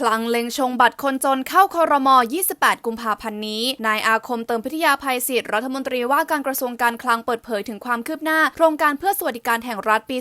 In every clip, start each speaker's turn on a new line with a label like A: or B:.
A: คลังเล็งชงบัตรคนจนเข้าคอรมอ 28 กุมภาพันธ์นี้ นายอาคมเติมพิทยาภัยศิษย์รัฐมนตรีว่าการกระทรวงการคลังเปิดเผยถึงความคืบหน้า โครงการเพื่อสวัสดิการแห่งรัฐปี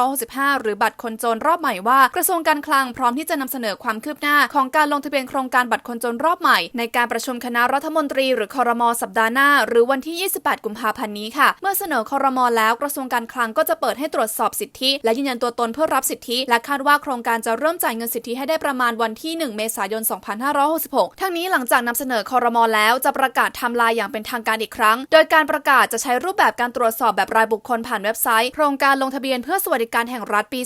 A: 2565 หรือบัตรคนจนรอบใหม่ว่า กระทรวงการคลังพร้อมที่จะนำเสนอความคืบหน้า ของการลงทะเบียนโครงการบัตรคนจนรอบใหม่ ในการประชุมคณะรัฐมนตรี หรือคอรมอสัปดาห์หน้า หรือวันที่ 28 กุมภาพันธ์นี้ค่ะ เมื่อเสนอคอรมอแล้วกระทรวงการคลังก็จะเปิดให้ตรวจสอบสิทธิ และยืนยันตัวตนเพื่อรับสิทธิ และคาดว่าโครงการจะเริ่มจ่ายเงินสิทธิให้ได้ประมาณวันันที่ 1 เมษายน 2566 ทั้งนี้หลังจากนำเสนอคอรมอแล้วจะประกาศทำลายอย่างเป็นทางการอีกครั้ง โดยการประกาศจะใช้รูปแบบการตรวจสอบแบบรายบุคคลผ่านเว็บไซต์ โครงการลงทะเบียนเพื่อสวัสดิการแห่งรัฐปี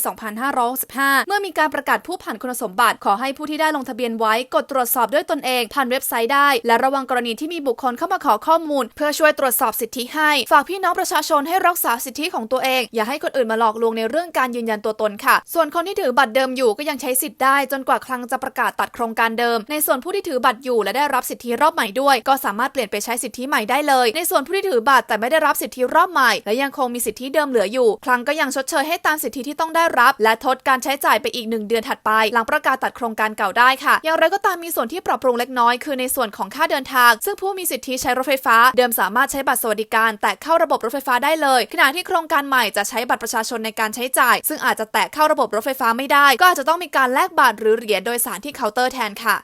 A: 2565 เมื่อมีการประกาศผู้ผ่านคุณสมบัติขอให้ผู้ที่ได้ลงทะเบียนไว้กดตรวจสอบด้วยตนเองผ่านเว็บไซต์ได้ และระวังกรณีที่มีบุคคลเข้ามาขอข้อมูล เพื่อช่วยตรวจสอบสิทธิให้ ฝากพี่น้องประชาชนให้รักษาสิทธิของตัวเอง อย่าให้คนอื่นมาหลอกลวงในเรื่องการยืนยันตัวตนค่ะ ส่วนคนที่ถือบัตรเดิมอยู่ก็ยังใช้สิทธิ์ได้จนกว่าคลังจะประกาศตัดโครงการเดิม ในส่วนผู้ที่ถือบัตรอยู่และได้รับสิทธิรอบใหม่ด้วย ก็สามารถเปลี่ยนไปใช้สิทธิใหม่ได้เลย ในส่วนผู้ที่ถือบัตรแต่ไม่ได้รับสิทธิรอบใหม่ และยังคงมีสิทธิเดิมเหลืออยู่ คลังก็ยังชดเชยให้ตามสิทธิที่ต้องได้รับ และทดการใช้จ่ายไปอีกหนึ่งเดือนถัดไป หลังประกาศตัดโครงการเก่าได้ค่ะ อย่างไรก็ตามมีส่วนที่ปรับปรุงเล็กน้อยคือในส่วนของค่าเดินทาง ซึ่งผู้มีสิทธิใช้รถไฟฟ้า เดิมสามารถใช้บัตรสวัสดิการ แตะเข้าระบบรถไฟฟ้าได้เลย ขณะที่โครงการใหม่จะใช้บัตรประชาชนในการใช้จ่าย ซึ่งอาจจะแตะเข้าระบบรถไฟฟ้าไม่ได้ ก็อาจจะต้องมีการแลกบัตรหรือเหรียญโดยสารที่เคาน์เตอร์แทนค่ะ